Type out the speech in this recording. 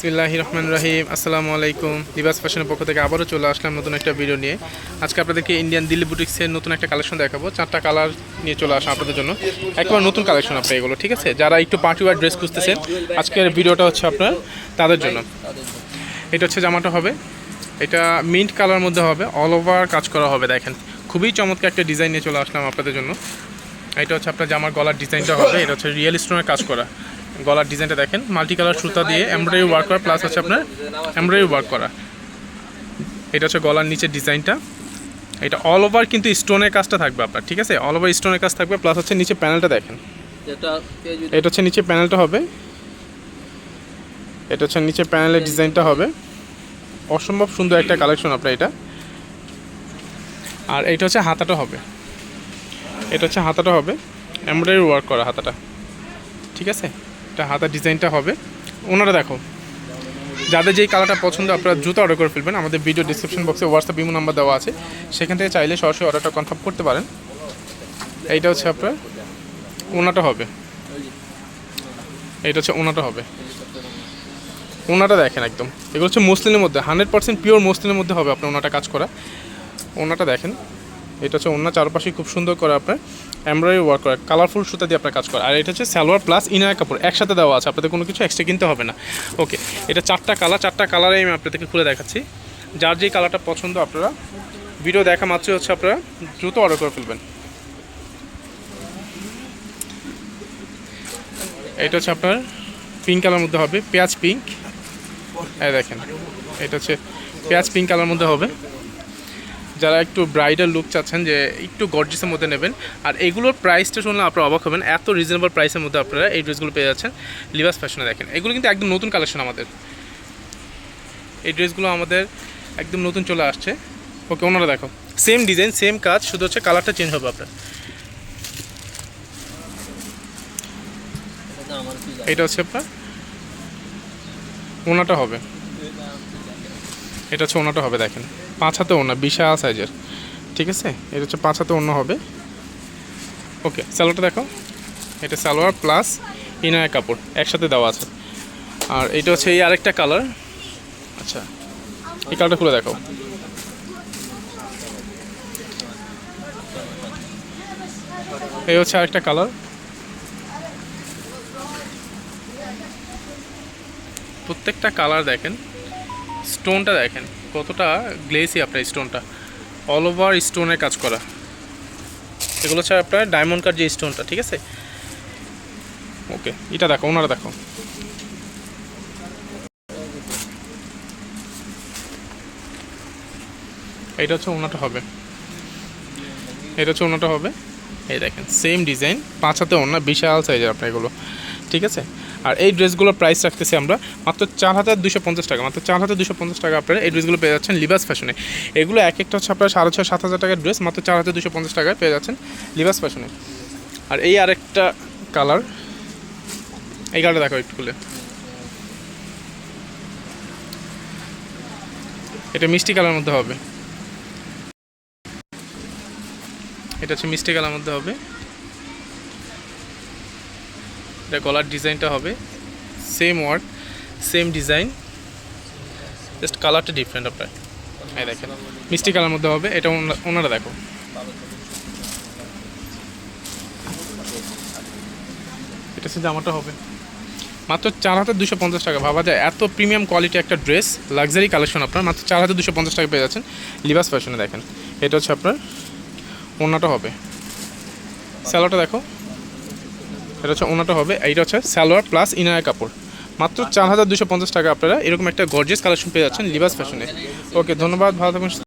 বিসমিল্লাহ রহমান রাহিম, আসসালামু আলাইকুম। লিবাস ফ্যাশনের পক্ষ থেকে আবারও চলে আসলাম নতুন একটা ভিডিও নিয়ে। আজকে আপনাদেরকে ইন্ডিয়ান দিল্লি বুটিক্সের নতুন একটা কালেকশন দেখাবো। চারটা কালার নিয়ে চলে আসলাম আপনাদের জন্য। একবার নতুন কালেকশন আপনার এগুলো, ঠিক আছে? যারা একটু পার্টি ওয়ার ড্রেস খুঁজতেছেন, আজকের ভিডিওটা হচ্ছে আপনার তাদের জন্য। এটা হচ্ছে জামাটা হবে। এটা মিন্ট কালার মধ্যে হবে। অল ওভার কাজ করা হবে, দেখেন। খুবই চমৎকার একটা ডিজাইন নিয়ে চলে আসলাম আপনাদের জন্য। এটা হচ্ছে আপনার জামার গলার ডিজাইনটা হবে। এটা হচ্ছে রিয়েল স্টোনের কাজ করা। গলার ডিজাইনটা দেখেন মাল্টি কালার সুতা দিয়ে এমব্রয়ডারি ওয়ার্ক করা প্লাস হচ্ছে আপনার এমব্রয়ডারি ওয়ার্ক করা। এটা হচ্ছে গলার নিচের ডিজাইনটা। এটা অল ওভার কিন্তু স্টোনের কাজটা থাকবে আপনার ঠিক আছে? অল ওভার স্টোনের কাজ থাকবে প্লাস হচ্ছে নিচে প্যানেলটা দেখেন। এটা হচ্ছে নিচে প্যানেলটা হবে। এটা হচ্ছে নিচে প্যানেলের ডিজাইনটা হবে। অসম্ভব সুন্দর একটা কালেকশন আপনার এটা। আর এটা হচ্ছে হাতাটা হবে। এটা হচ্ছে হাতাটা হবে। এমব্রয়ডারি ওয়ার্ক করা হাতাটা। ঠিক আছে? এটা হাতার ডিজাইনটা হবে। ওনারা দেখো, যাদের যেই কালারটা পছন্দ, আপনারা জুতো অর্ডার করে ফেলবেন। আমাদের ভিডিও ডিসক্রিপশন বক্সে হোয়াটসঅ্যাপ ইমো নাম্বার দেওয়া আছে। সেখান থেকে চাইলে সরাসরি অর্ডারটা কনফার্ম করতে পারেন। এইটা হচ্ছে আপনার, ওনাটা হবে। এইটা হচ্ছে ওনাটা হবে। ওনাটা দেখেন একদম। এগুলো হচ্ছে মুসলিমের মধ্যে হান্ড্রেড পার্সেন্ট পিওর মসলিনের মধ্যে হবে আপনার ওনাটা কাজ করা। ওনাটা দেখেন। এটা হচ্ছে অন্য চারপাশে খুব সুন্দর করে আপনার এমব্রয়ডারি ওয়ার্ক করা কালারফুল সুতা দিয়ে আপনার কাজ করা। আর এটা হচ্ছে সালোয়ার প্লাস ইনার কাপড়, একসাথে দেওয়া আছে, আপনাদের কোনো কিছু এক্সট্রা কিনতে হবে না। ওকে এটা চারটা কালার চারটা কালারে আমি আপনাদেরকে খুলে দেখাচ্ছি। যার যেই কালারটা পছন্দ আপনারা ভিডিও দেখা মাত্রই হচ্ছে আপনারা, দ্রুত অর্ডার করে ফেলবেন। এটা হচ্ছে আপনার পিঙ্ক কালার মধ্যে হবে, পেঁয়াজ পিঙ্ক হ্যাঁ দেখেন, এটা হচ্ছে পেঁয়াজ পিঙ্ক কালার মধ্যে হবে। যারা একটু ব্রাইডাল লুক চাচ্ছেন যে একটু গর্জিসের মধ্যে নেবেন। আর এগুলোর প্রাইসটা শুনলে আপনারা অবাক হবেন, এত রিজনেবল প্রাইসের মধ্যে আপনারা এই ড্রেসগুলো পেয়ে যাচ্ছেন। লিবাস ফ্যাশনে দেখেন, এগুলো কিন্তু একদম নতুন কালেকশন আমাদের। এই ড্রেসগুলো আমাদের একদম নতুন চলে আসছে। ওকে ওনারা দেখো সেম ডিজাইন সেম কাজ, শুধু হচ্ছে কালারটা চেঞ্জ হবে আপনার। এটা হচ্ছে আপনার, ওনাটা হবে। এটা হচ্ছে ওনাটা হবে, দেখেন। পাঁচ হাতে ওনা বিশাল সাইজের ঠিক আছে? এটা হচ্ছে পাঁচ হাতে ওনা হবে। ওকে স্যালোয়ারটা দেখো। এটা সালোয়ার প্লাস ইনার কাপড়, একসাথে দেওয়া আছে। আর এটা হচ্ছে এই আরেকটা কালার আচ্ছা এই কালারটা খুলে দেখো। এই হচ্ছে আরেকটা কালার প্রত্যেকটা কালার দেখেন স্টোনটা দেখেন। কতটা গ্লেসি আপনার স্টোনটা? অল ওভার স্টোনের কাজ করা। এগুলো হচ্ছে আপনার ডায়মন্ড কার যে স্টোনটা ঠিক আছে? ওকে এটা দেখো, ওনারা দেখো। এটা হচ্ছে ওনাটা হবে। এটা হচ্ছে ওনাটা হবে। এই দেখেন সেম ডিজাইন পাঁচ হাতে ওনা বিশাল সাইজের আপনার এগুলো। ঠিক আছে? আর এই ড্রেসগুলোর প্রাইস রাখতেছি আমরা মাত্র চার হাজার দুশো পঞ্চাশ টাকা। মাত্র চার হাজার দুশো পঞ্চাশ টাকা আপনারা এই ড্রেসগুলো পেয়ে যাচ্ছেন লিবাস ফ্যাশনে এগুলো এক একটা হচ্ছে আপনার সাড়ে ছয়, সাত হাজার টাকার ড্রেস মাত্র চার হাজার দুশো পঞ্চাশ টাকায় পেয়ে যাচ্ছেন লিবাস ফ্যাশনে আর এই আরেকটা কালার এই কালারটা দেখো একটু খুলে। এটা মিষ্টি কালার মধ্যে হবে। এটা হচ্ছে মিষ্টি কালার মধ্যে হবে। এটা গলার ডিজাইনটা হবে। Same work same design just কালারটা ডিফারেন্ট আপনার। এই দেখেন, মিষ্টি কালার মধ্যে হবে। এটা ওনা- ওনারা দেখো। এটা হচ্ছে জামাটা হবে। মাত্র চার হাজার দুশো পঞ্চাশ টাকা। ভাবা যায়, এত প্রিমিয়াম কোয়ালিটি একটা ড্রেস লাক্সারি কালেকশন আপনার। মাত্র চার হাজার দুশো পঞ্চাশ টাকা পেয়ে যাচ্ছেন লিবাস ফ্যাশনে দেখেন। এটা হচ্ছে আপনার, ওনাটা হবে। স্যালোয়ারটা দেখো। এটা হচ্ছে ওনাটা হবে, এইটা হচ্ছে সালোয়ার প্লাস ইনার কাপড়। মাত্র চার হাজার দুশো পঞ্চাশ টাকা আপনারা এরকম একটা গর্জেস কালেকশন পেয়ে যাচ্ছেন লিবাস ফ্যাশনে ওকে ধন্যবাদ, ভালো থাকুন